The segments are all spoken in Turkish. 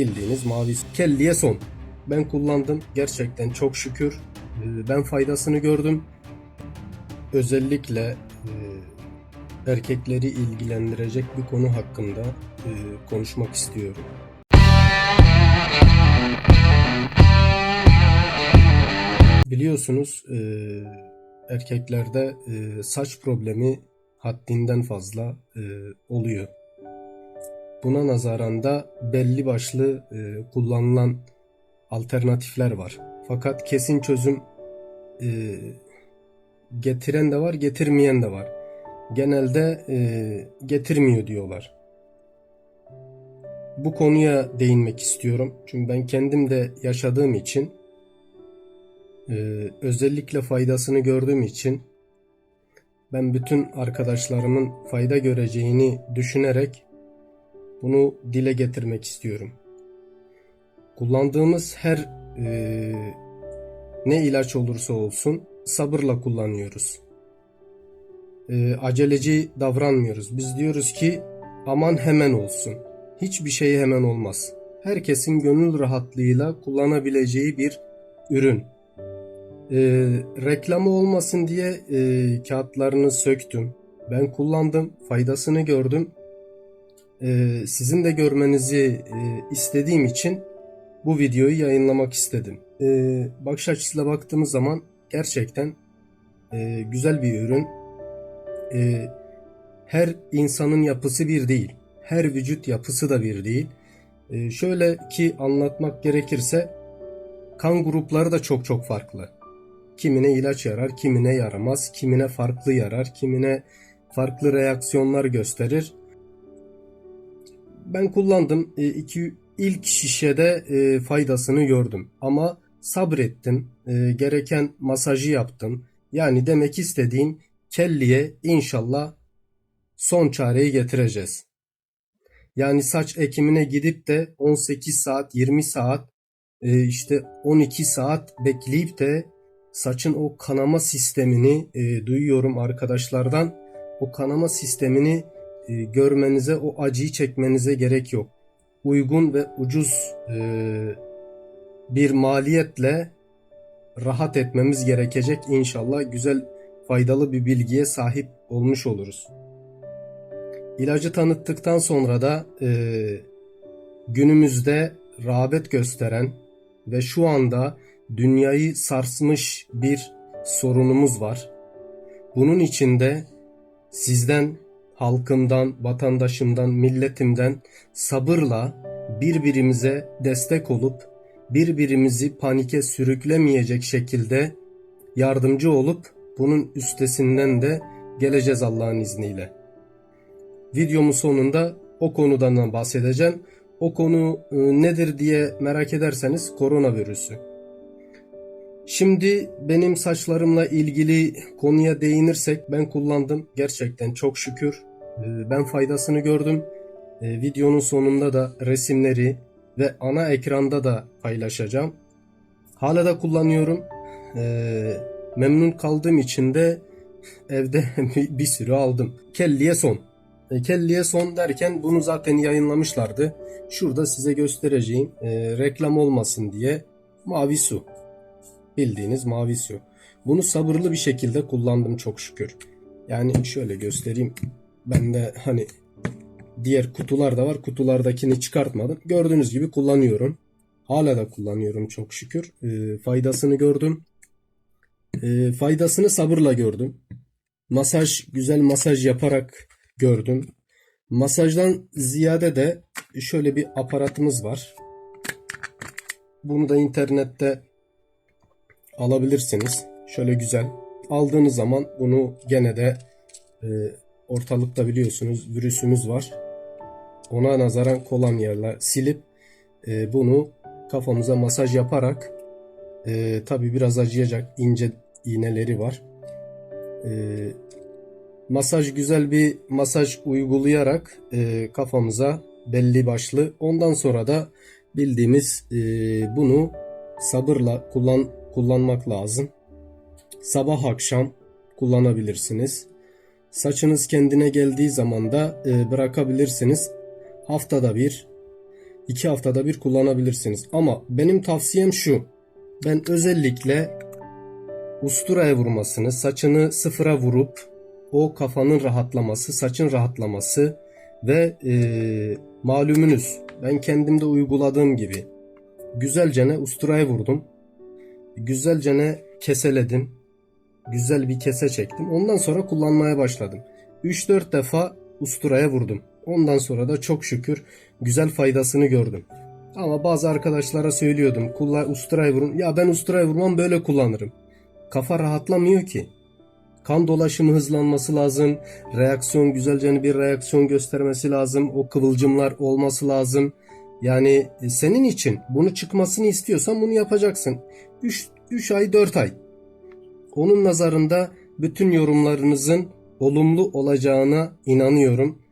Bildiğiniz mavi kelliye son. Ben kullandım. Gerçekten çok şükür. Ee, Ben faydasını gördüm. Özellikle e, erkekleri ilgilendirecek bir konu hakkında e, konuşmak istiyorum. Biliyorsunuz e, erkeklerde saç problemi haddinden fazla oluyor. Buna nazaran da belli başlı e, kullanılan alternatifler var. Fakat kesin çözüm e, getiren de var, getirmeyen de var. Genelde e, getirmiyor diyorlar. Bu konuya değinmek istiyorum. Çünkü ben kendim de yaşadığım için e, özellikle faydasını gördüğüm için ben bütün arkadaşlarımın fayda göreceğini düşünerek bunu dile getirmek istiyorum. Kullandığımız her e, ne ilaç olursa olsun sabırla kullanıyoruz. E, aceleci davranmıyoruz. Biz diyoruz ki aman hemen olsun. Hiçbir şey hemen olmaz. Herkesin gönül rahatlığıyla kullanabileceği bir ürün. E, reklamı olmasın diye e, kağıtlarını söktüm. Ben kullandım, faydasını gördüm. E, sizin de görmenizi e, istediğim için bu videoyu yayınlamak istedim. E, bakış açısıyla baktığımız zaman gerçekten e, güzel bir ürün. E, her insanın yapısı bir değil. Her vücut yapısı da bir değil. Şöyle ki anlatmak gerekirse kan grupları da çok çok farklı. Kimine ilaç yarar, kimine yaramaz, kimine farklı yarar, kimine farklı reaksiyonlar gösterir. Ben kullandım. E, iki, ilk şişede e, faydasını gördüm. Ama sabrettim. E, gereken masajı yaptım. Yani demek istediğim kelliye inşallah son çareyi getireceğiz. Yani saç ekimine gidip de 18 saat, 20 saat, e, işte 12 saat bekleyip de saçın o kanama sistemini e, duyuyorum arkadaşlardan. O kanama sistemini e, görmenize, o acıyı çekmenize gerek yok. Uygun ve ucuz e, bir maliyetle rahat etmemiz gerekecek inşallah. Güzel, faydalı bir bilgiye sahip olmuş oluruz. İlacı tanıttıktan sonra da e, günümüzde rağbet gösteren ve şu anda dünyayı sarsmış bir sorunumuz var. Bunun içinde sizden, halkımdan, vatandaşımdan, milletimden sabırla birbirimize destek olup birbirimizi panike sürüklemeyecek şekilde yardımcı olup bunun üstesinden de geleceğiz Allah'ın izniyle. Videomun sonunda o konudan da bahsedeceğim. O konu e, nedir diye merak ederseniz koronavirüsü. Şimdi benim saçlarımla ilgili konuya değinirsek ben kullandım. Gerçekten çok şükür. E, Ben faydasını gördüm. E, Videonun sonunda da resimleri ve ana ekranda da paylaşacağım. Hala da kullanıyorum. E, Memnun kaldığım için de evde bir sürü aldım. Kelliye son. Kelliye son derken bunu zaten yayınlamışlardı. Şurada size göstereceğim reklam olmasın diye mavi su. Bildiğiniz mavi su. Bunu sabırlı bir şekilde kullandım çok şükür. Yani şöyle göstereyim. Ben de hani diğer kutular da var. Kutulardakini çıkartmadım. Gördüğünüz gibi kullanıyorum. Hala da kullanıyorum çok şükür. E, faydasını gördüm. E, faydasını sabırla gördüm. Masaj, güzel masaj yaparak gördüm. Masajdan ziyade de şöyle bir aparatımız var. Bunu da internette alabilirsiniz. Şöyle güzel. Aldığınız zaman bunu gene de e, ortalıkta biliyorsunuz virüsümüz var. Ona nazaran kolonyayla silip e, bunu kafamıza masaj yaparak e, tabi biraz acıyacak ince iğneleri var. E, masaj güzel bir masaj uygulayarak e, kafamıza belli başlı. Ondan sonra da bildiğimiz e, bunu sabırla kullan kullanmak lazım. Sabah akşam kullanabilirsiniz. Saçınız kendine geldiği zaman da e, bırakabilirsiniz. Haftada bir 2 haftada bir kullanabilirsiniz. Ama benim tavsiyem şu. Ben özellikle usturaya vurmasını, saçını sıfıra vurup o kafanın rahatlaması, saçın rahatlaması ve e, malumunuz ben kendimde uyguladığım gibi güzelcene usturaya vurdum. Güzelcene keseledim. Güzel bir kese çektim. Ondan sonra kullanmaya başladım. 3-4 defa usturaya vurdum. Ondan sonra da çok şükür güzel faydasını gördüm. Ama bazı arkadaşlara söylüyordum. Kullan usturaya vurun. Ya ben usturaya vurmam böyle kullanırım. Kafa rahatlamıyor ki. Kan dolaşımı hızlanması lazım. Reaksiyon güzelce bir reaksiyon göstermesi lazım. O kıvılcımlar olması lazım. Yani e, senin için bunu çıkmasını istiyorsan bunu yapacaksın. 3 3 ay 4 ay. Onun nazarında bütün yorumlarınızın olumlu olacağına inanıyorum.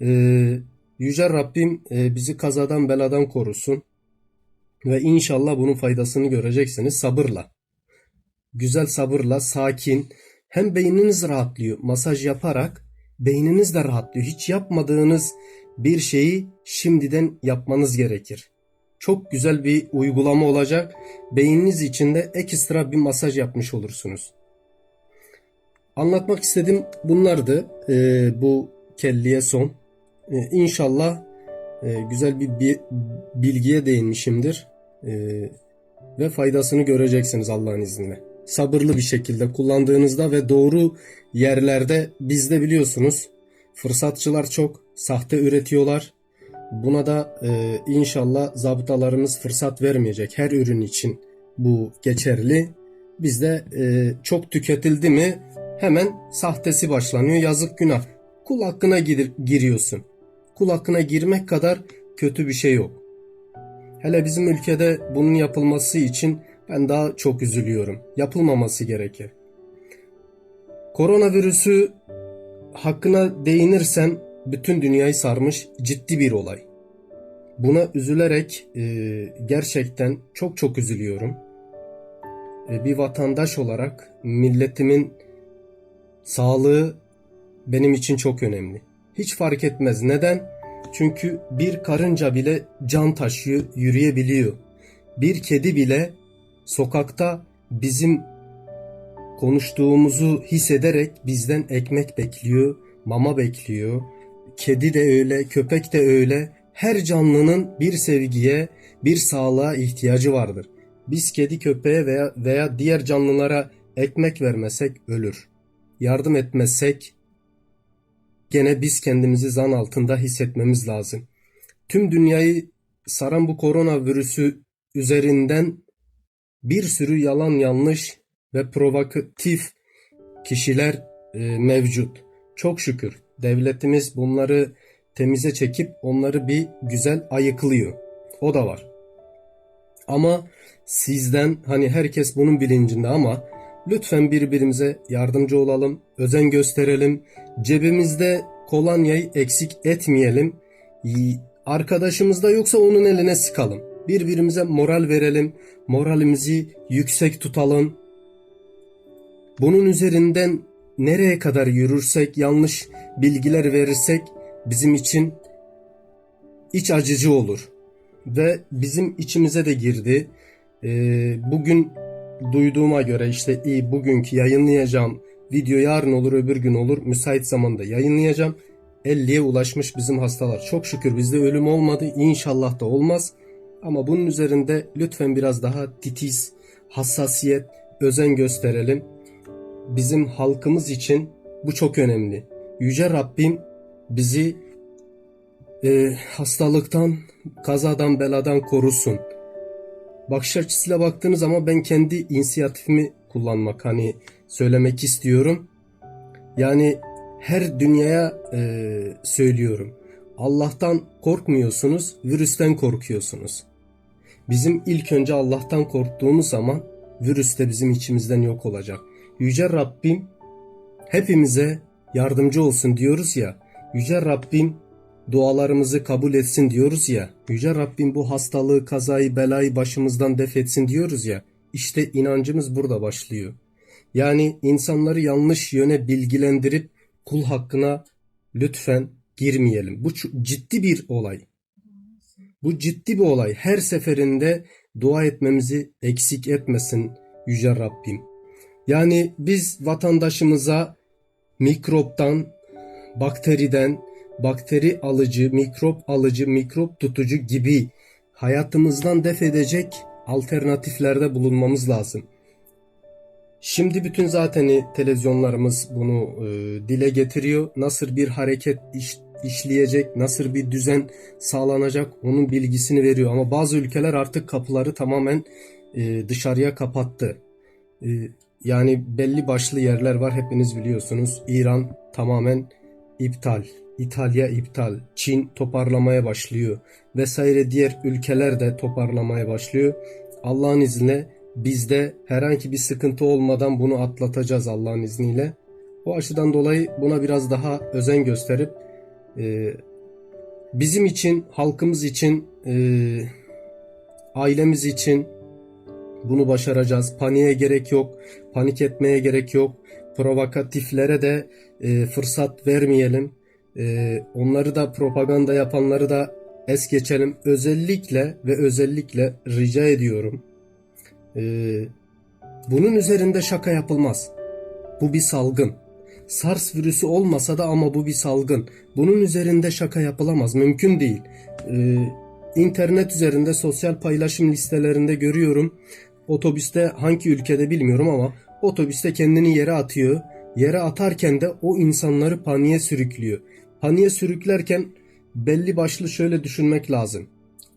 Ee, Yüce Rabbim e, bizi kazadan beladan korusun. Ve inşallah bunun faydasını göreceksiniz sabırla. Güzel sabırla, sakin. Hem beyniniz rahatlıyor. Masaj yaparak beyniniz de rahatlıyor. Hiç yapmadığınız bir şeyi şimdiden yapmanız gerekir. Çok güzel bir uygulama olacak. Beyniniz içinde ekstra bir masaj yapmış olursunuz. Anlatmak istediğim bunlardı. Ee, bu kelliye son. Ee, inşallah e, güzel bir, bir bilgiye değinmişimdir. Ee, ve faydasını göreceksiniz Allah'ın izniyle. Sabırlı bir şekilde kullandığınızda ve doğru yerlerde bizde biliyorsunuz fırsatçılar çok sahte üretiyorlar. Buna da e, inşallah zabıtalarımız fırsat vermeyecek. Her ürün için bu geçerli. Bizde e, çok tüketildi mi hemen sahtesi başlanıyor. Yazık günah. Kul hakkına gir, giriyorsun. Kul hakkına girmek kadar kötü bir şey yok. Hele bizim ülkede bunun yapılması için ben daha çok üzülüyorum. Yapılmaması gerekir. Koronavirüsü hakkına değinirsem bütün dünyayı sarmış ciddi bir olay. Buna üzülerek e, gerçekten çok çok üzülüyorum. E, bir vatandaş olarak milletimin sağlığı benim için çok önemli. Hiç fark etmez. Neden? Çünkü bir karınca bile can taşıyor, yürüyebiliyor. Bir kedi bile sokakta bizim konuştuğumuzu hissederek bizden ekmek bekliyor, mama bekliyor. Kedi de öyle, köpek de öyle. Her canlının bir sevgiye, bir sağlığa ihtiyacı vardır. Biz kedi köpeğe veya veya diğer canlılara ekmek vermesek ölür. Yardım etmezsek gene biz kendimizi zan altında hissetmemiz lazım. Tüm dünyayı saran bu koronavirüsü üzerinden bir sürü yalan yanlış ve provokatif kişiler e, mevcut. Çok şükür devletimiz bunları temize çekip onları bir güzel ayıklıyor. O da var. Ama sizden hani herkes bunun bilincinde ama lütfen birbirimize yardımcı olalım, özen gösterelim. Cebimizde kolonyayı eksik etmeyelim. Arkadaşımızda yoksa onun eline sıkalım. Birbirimize moral verelim, moralimizi yüksek tutalım. Bunun üzerinden nereye kadar yürürsek, yanlış bilgiler verirsek bizim için iç acıcı olur. Ve bizim içimize de girdi. Ee, bugün duyduğuma göre işte iyi bugünkü yayınlayacağım video yarın olur öbür gün olur müsait zamanda yayınlayacağım. 50'ye ulaşmış bizim hastalar. Çok şükür bizde ölüm olmadı. İnşallah da olmaz. Ama bunun üzerinde lütfen biraz daha titiz, hassasiyet, özen gösterelim. Bizim halkımız için bu çok önemli. Yüce Rabbim bizi e, hastalıktan, kazadan, beladan korusun. Bakış açısıyla baktığınız ama ben kendi inisiyatifimi kullanmak hani söylemek istiyorum. Yani her dünyaya e, söylüyorum. Allah'tan korkmuyorsunuz, virüsten korkuyorsunuz. Bizim ilk önce Allah'tan korktuğumuz zaman virüs de bizim içimizden yok olacak. Yüce Rabbim hepimize yardımcı olsun diyoruz ya. Yüce Rabbim dualarımızı kabul etsin diyoruz ya. Yüce Rabbim bu hastalığı, kazayı, belayı başımızdan def etsin diyoruz ya. İşte inancımız burada başlıyor. Yani insanları yanlış yöne bilgilendirip kul hakkına lütfen girmeyelim. Bu ciddi bir olay. Bu ciddi bir olay. Her seferinde dua etmemizi eksik etmesin Yüce Rabbim. Yani biz vatandaşımıza mikroptan, bakteriden, bakteri alıcı, mikrop alıcı, mikrop tutucu gibi hayatımızdan def edecek alternatiflerde bulunmamız lazım. Şimdi bütün zaten televizyonlarımız bunu e, dile getiriyor. Nasıl bir hareket iş, işleyecek, nasıl bir düzen sağlanacak onun bilgisini veriyor. Ama bazı ülkeler artık kapıları tamamen e, dışarıya kapattı. E, yani belli başlı yerler var hepiniz biliyorsunuz. İran tamamen iptal. İtalya iptal. Çin toparlamaya başlıyor. Vesaire diğer ülkeler de toparlamaya başlıyor. Allah'ın izniyle biz de herhangi bir sıkıntı olmadan bunu atlatacağız Allah'ın izniyle. O açıdan dolayı buna biraz daha özen gösterip e, bizim için, halkımız için, e, ailemiz için bunu başaracağız. Paniğe gerek yok, panik etmeye gerek yok. Provokatiflere de e, fırsat vermeyelim. E, onları da propaganda yapanları da es geçelim. Özellikle ve özellikle rica ediyorum. E, bunun üzerinde şaka yapılmaz. Bu bir salgın. SARS virüsü olmasa da ama bu bir salgın. Bunun üzerinde şaka yapılamaz. Mümkün değil. Ee, internet üzerinde sosyal paylaşım listelerinde görüyorum. Otobüste hangi ülkede bilmiyorum ama otobüste kendini yere atıyor. Yere atarken de o insanları paniğe sürüklüyor. Paniğe sürüklerken belli başlı şöyle düşünmek lazım.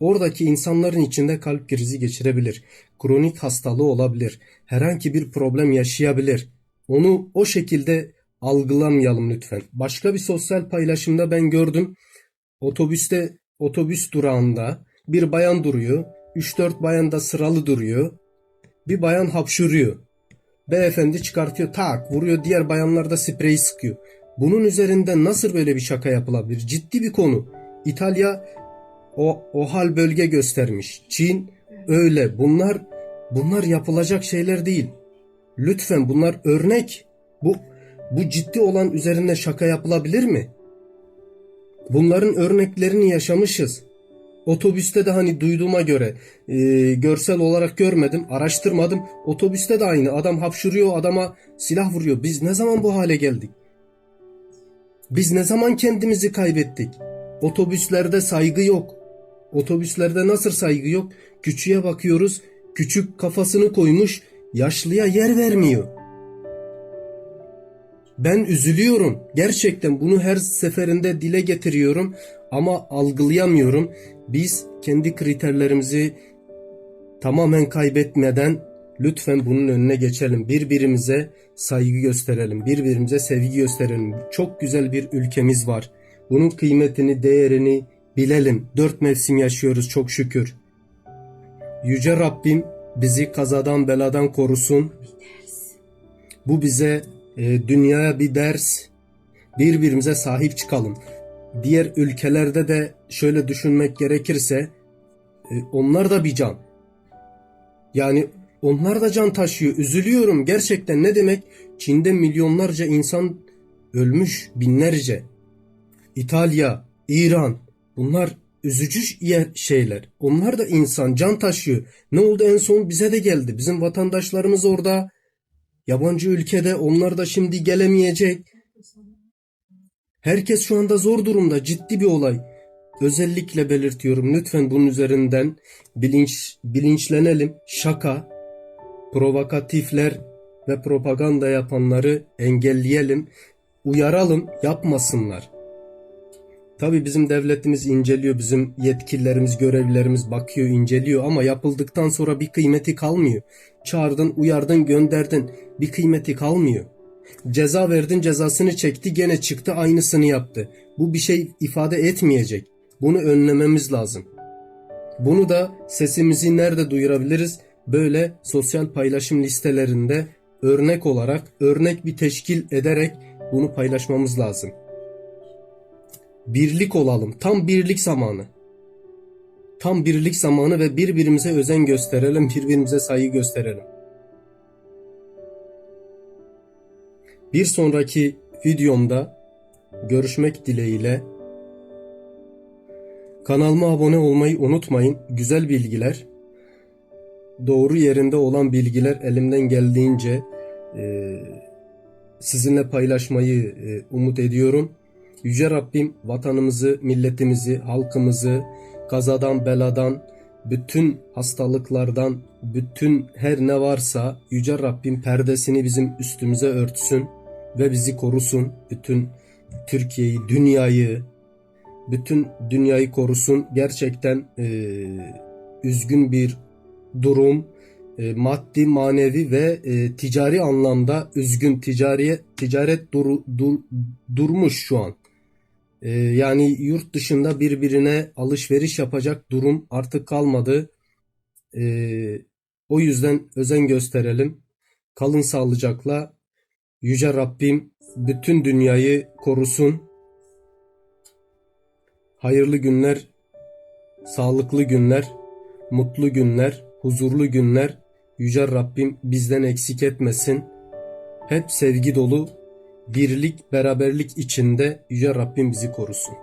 Oradaki insanların içinde kalp krizi geçirebilir. Kronik hastalığı olabilir. Herhangi bir problem yaşayabilir. Onu o şekilde algılamayalım lütfen. Başka bir sosyal paylaşımda ben gördüm. Otobüste otobüs durağında bir bayan duruyor. 3-4 bayan da sıralı duruyor. Bir bayan hapşuruyor. Beyefendi çıkartıyor tak vuruyor diğer bayanlar da spreyi sıkıyor. Bunun üzerinde nasıl böyle bir şaka yapılabilir? Ciddi bir konu. İtalya o, o hal bölge göstermiş. Çin öyle. Bunlar bunlar yapılacak şeyler değil. Lütfen bunlar örnek. Bu bu ciddi olan üzerinde şaka yapılabilir mi? Bunların örneklerini yaşamışız. Otobüste de hani duyduğuma göre e, görsel olarak görmedim, araştırmadım. Otobüste de aynı. Adam hapşuruyor, adama silah vuruyor. Biz ne zaman bu hale geldik? Biz ne zaman kendimizi kaybettik? Otobüslerde saygı yok. Otobüslerde nasıl saygı yok? Küçüğe bakıyoruz. Küçük kafasını koymuş, yaşlıya yer vermiyor. Ben üzülüyorum. Gerçekten bunu her seferinde dile getiriyorum ama algılayamıyorum. Biz kendi kriterlerimizi tamamen kaybetmeden lütfen bunun önüne geçelim. Birbirimize saygı gösterelim. Birbirimize sevgi gösterelim. Çok güzel bir ülkemiz var. Bunun kıymetini, değerini bilelim. Dört mevsim yaşıyoruz çok şükür. Yüce Rabbim bizi kazadan beladan korusun. Bu bize e, dünyaya bir ders, birbirimize sahip çıkalım. Diğer ülkelerde de şöyle düşünmek gerekirse e, onlar da bir can. Yani onlar da can taşıyor. Üzülüyorum gerçekten ne demek? Çin'de milyonlarca insan ölmüş binlerce. İtalya, İran bunlar üzücü şeyler. Onlar da insan can taşıyor. Ne oldu en son bize de geldi. Bizim vatandaşlarımız orada Yabancı ülkede onlar da şimdi gelemeyecek. Herkes şu anda zor durumda. Ciddi bir olay. Özellikle belirtiyorum. Lütfen bunun üzerinden bilinç bilinçlenelim. Şaka, provokatifler ve propaganda yapanları engelleyelim. Uyaralım, yapmasınlar. Tabii bizim devletimiz inceliyor, bizim yetkililerimiz, görevlilerimiz bakıyor, inceliyor ama yapıldıktan sonra bir kıymeti kalmıyor. Çağırdın, uyardın, gönderdin. Bir kıymeti kalmıyor. Ceza verdin, cezasını çekti, gene çıktı, aynısını yaptı. Bu bir şey ifade etmeyecek. Bunu önlememiz lazım. Bunu da sesimizi nerede duyurabiliriz? Böyle sosyal paylaşım listelerinde örnek olarak, örnek bir teşkil ederek bunu paylaşmamız lazım. Birlik olalım. Tam birlik zamanı. Tam birlik zamanı ve birbirimize özen gösterelim, birbirimize saygı gösterelim. Bir sonraki videomda görüşmek dileğiyle Kanalıma abone olmayı unutmayın. Güzel bilgiler, doğru yerinde olan bilgiler elimden geldiğince sizinle paylaşmayı umut ediyorum. Yüce Rabbim vatanımızı, milletimizi, halkımızı kazadan, beladan, bütün hastalıklardan, bütün her ne varsa Yüce Rabbim perdesini bizim üstümüze örtsün ve bizi korusun. Bütün Türkiye'yi, dünyayı, bütün dünyayı korusun. Gerçekten e, üzgün bir durum. E, maddi, manevi ve e, ticari anlamda üzgün ticari ticaret dur, dur, durmuş şu an. E, yani yurt dışında birbirine alışveriş yapacak durum artık kalmadı. E, o yüzden özen gösterelim. Kalın sağlıcakla. Yüce Rabbim bütün dünyayı korusun. Hayırlı günler, sağlıklı günler, mutlu günler, huzurlu günler Yüce Rabbim bizden eksik etmesin. Hep sevgi dolu, birlik, beraberlik içinde Yüce Rabbim bizi korusun.